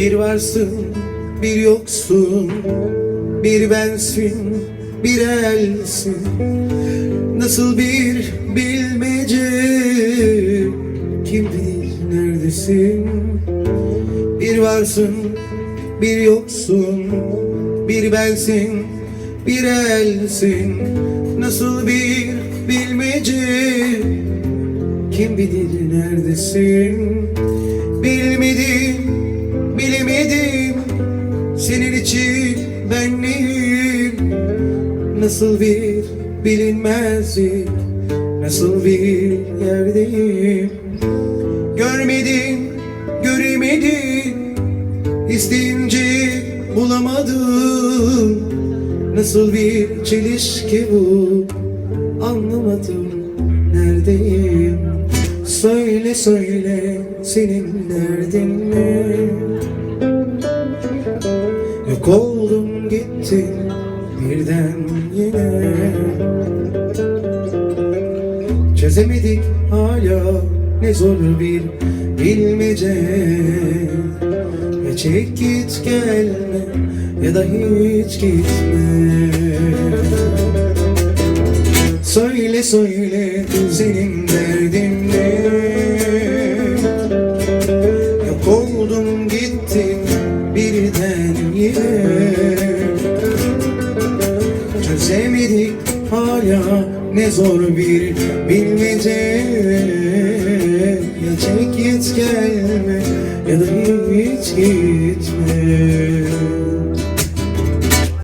Bir varsın, bir yoksun, bir bensin, bir elsin. Nasıl bir bilmece, kim bilir neredesin? Bir varsın, bir yoksun, bir bensin, bir elsin. Nasıl bir bilmece, kim bilir neredesin? İçin ben neyim Nasıl bir bilinmezlik Nasıl bir yerdeyim? Görmedim, göremedim İsteyince bulamadım Nasıl bir çelişki bu? Anlamadım neredeyim? Söyle söyle senin derdin ne? Yok oldum gittin birden yine. Çözemedik hala ne zor bir bilmece. Ya çek git gelme ya da hiç gitme. Söyle söyle senin derdin ne? Yok oldum gittin birden yine Çözemedik hala. Ne zor bir bilmece. Ya çek git gelme ya da hiç gitme